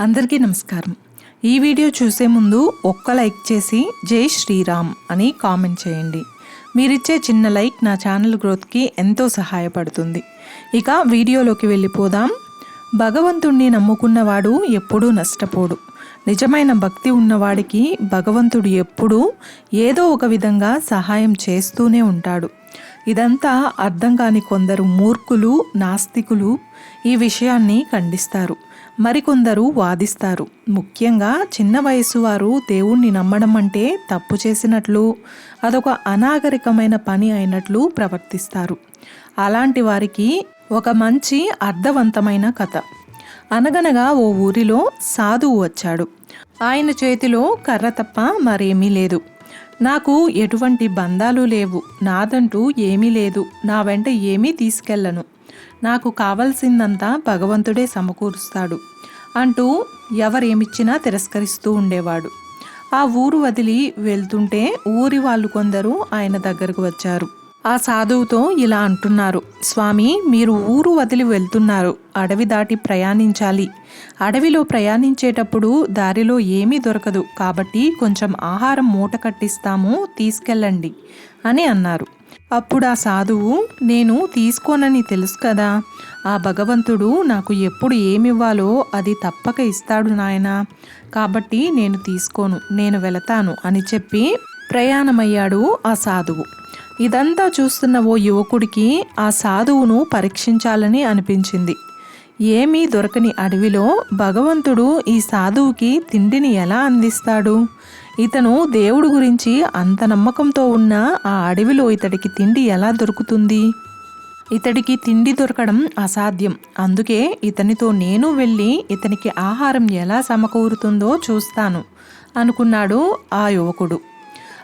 అందరికీ నమస్కారం. ఈ వీడియో చూసే ముందు ఒక్క లైక్ చేసి జై శ్రీరామ్ అని కామెంట్ చేయండి. మీరిచ్చే చిన్న లైక్ నా ఛానల్ గ్రోత్కి ఎంతో సహాయపడుతుంది. ఇక వీడియోలోకి వెళ్ళిపోదాం. భగవంతుణ్ణి నమ్ముకున్నవాడు ఎప్పుడూ నష్టపోడు. నిజమైన భక్తి ఉన్నవాడికి భగవంతుడు ఎప్పుడూ ఏదో ఒక విధంగా సహాయం చేస్తూనే ఉంటాడు. ఇదంతా అర్థం కాని కొందరు మూర్ఖులు నాస్తికులు ఈ విషయాన్ని ఖండిస్తారు. మరికొందరు వాదిస్తారు. ముఖ్యంగా చిన్న వయసు వారు దేవుణ్ణి నమ్మడం అంటే తప్పు చేసినట్లు అదొక అనాగరికమైన పని అయినట్లు ప్రవర్తిస్తారు. అలాంటి వారికి ఒక మంచి అర్థవంతమైన కథ. అనగనగా ఓ ఊరిలో సాధువు వచ్చాడు. ఆయన చేతిలో కర్ర తప్ప మరేమీ లేదు. నాకు ఎటువంటి బంధాలు లేవు. నాదంటూ ఏమీ లేదు. నా వెంట ఏమీ తీసుకెళ్ళను నాకు కావలసిందంతా భగవంతుడే సమకూరుస్తాడు అంటూ ఎవరేమిచ్చినా తిరస్కరిస్తూ ఉండేవాడు. ఆ ఊరు వదిలి వెళ్తుంటే ఊరి వాళ్ళు కొందరు ఆయన దగ్గరకు వచ్చారు. ఆ సాధువుతో ఇలా అంటున్నారు స్వామి మీరు ఊరు వదిలి వెళ్తున్నారు. అడవి దాటి ప్రయాణించాలి. అడవిలో ప్రయాణించేటప్పుడు దారిలో ఏమీ దొరకదు. కాబట్టి కొంచెం ఆహారం మూట కట్టిస్తాము తీసుకెళ్ళండి అని అన్నారు. అప్పుడు ఆ సాధువు నేను తీసుకోనని తెలుసు కదా ఆ భగవంతుడు నాకు ఎప్పుడు ఏమివ్వాలో అది తప్పక ఇస్తాడు నాయన. కాబట్టి నేను తీసుకోను నేను వెళతాను అని చెప్పి ప్రయాణమయ్యాడు ఆ సాధువు. ఇదంతా చూస్తున్న ఓ యువకుడికి ఆ సాధువును పరీక్షించాలని అనిపించింది. ఏమీ దొరకని అడవిలో భగవంతుడు ఈ సాధువుకి తిండిని ఎలా అందిస్తాడు? ఇతను దేవుడు గురించి అంత నమ్మకంతో ఉన్న ఆ అడవిలో ఇతడికి తిండి ఎలా దొరుకుతుంది? ఇతడికి తిండి దొరకడం అసాధ్యం. అందుకే ఇతనితో నేను వెళ్ళి ఇతనికి ఆహారం ఎలా సమకూరుతుందో చూస్తాను అనుకున్నాడు ఆ యువకుడు.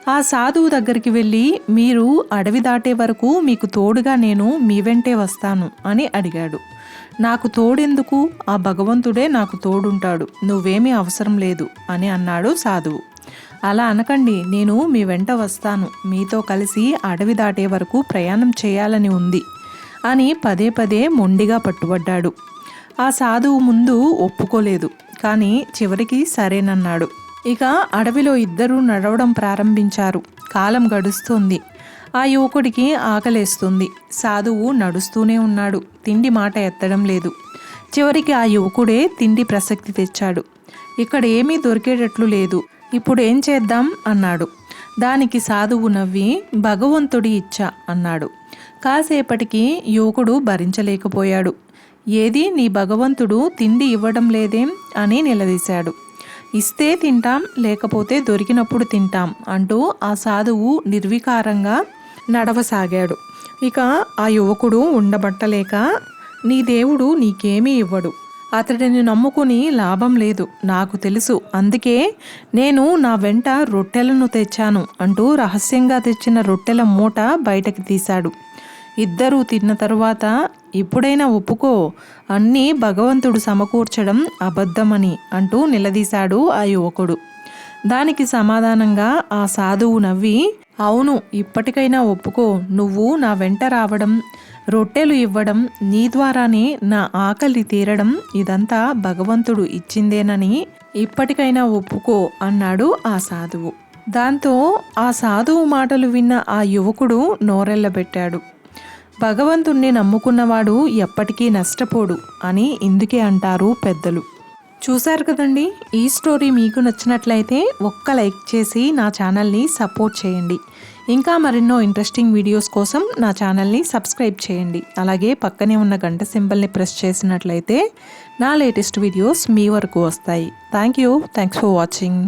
ఆ సాధువు దగ్గరికి వెళ్ళి మీరు అడవి దాటే వరకు మీకు తోడుగా నేను మీ వెంటే వస్తాను అని అడిగాడు. నాకు తోడెందుకు? ఆ భగవంతుడే నాకు తోడుంటాడు. నువ్వేమీ అవసరం లేదు అని అన్నాడు సాధువు. అలా అనకండి నేను మీ వెంట వస్తాను. మీతో కలిసి అడవి దాటే వరకు ప్రయాణం చేయాలని ఉంది అని పదే పదే మొండిగా పట్టుబడ్డాడు. ఆ సాధువు ముందు ఒప్పుకోలేదు కానీ చివరికి సరేనన్నాడు. ఇక అడవిలో ఇద్దరూ నడవడం ప్రారంభించారు. కాలం గడుస్తుంది. ఆ యువకుడికి ఆకలేస్తుంది. సాధువు నడుస్తూనే ఉన్నాడు. తిండి మాట ఎత్తడం లేదు. చివరికి ఆ యువకుడే తిండి ప్రసక్తి తెచ్చాడు. ఇక్కడ ఏమీ దొరికేటట్లు లేదు. ఇప్పుడు ఏం చేద్దాం? అన్నాడు. దానికి సాధువు నవ్వి భగవంతుడి ఇచ్చ అన్నాడు. కాసేపటికి యువకుడు భరించలేకపోయాడు. ఏది నీ భగవంతుడు తిండి ఇవ్వడం లేదేం? అని నిలదీశాడు. ఇస్తే తింటాం లేకపోతే దొరికినప్పుడు తింటాం అంటూ ఆ సాధువు నిర్వికారంగా నడవసాగాడు. ఇక ఆ యువకుడు ఉండబట్టలేక నీ దేవుడు నీకేమీ ఇవ్వడు. అతడిని నమ్ముకుని లాభం లేదు నాకు తెలుసు. అందుకే నేను నా వెంట రొట్టెలను తెచ్చాను అంటూ రహస్యంగా తెచ్చిన రొట్టెల మూట బయటకు తీశాడు. ఇద్దరూ తిన్న తరువాత ఇప్పుడైనా ఒప్పుకో అన్నీ భగవంతుడు సమకూర్చడం అబద్ధమని అంటూ నిలదీశాడు ఆ యువకుడు. దానికి సమాధానంగా ఆ సాధువు నవ్వి అవును ఇప్పటికైనా ఒప్పుకో నువ్వు నా వెంట రావడం రొట్టెలు ఇవ్వడం నీ ద్వారానే నా ఆకలి తీరడం ఇదంతా భగవంతుడు ఇచ్చిందేనని ఇప్పటికైనా ఒప్పుకో అన్నాడు ఆ సాధువు. దాంతో ఆ సాధువు మాటలు విన్న ఆ యువకుడు నోరెళ్ళబెట్టాడు. భగవంతుణ్ణి నమ్ముకున్నవాడు ఎప్పటికీ నష్టపోడు అని ఇందుకే అంటారు పెద్దలు. చూశారు కదండి ఈ స్టోరీ మీకు నచ్చినట్లయితే ఒక్క లైక్ చేసి నా ఛానల్ని సపోర్ట్ చేయండి. ఇంకా మరెన్నో ఇంట్రెస్టింగ్ వీడియోస్ కోసం నా ఛానల్ని సబ్స్క్రైబ్ చేయండి. అలాగే పక్కనే ఉన్న గంట సింబల్ని ప్రెస్ చేసినట్లయితే నా లేటెస్ట్ వీడియోస్ మీ వరకు వస్తాయి. Thank you thanks for watching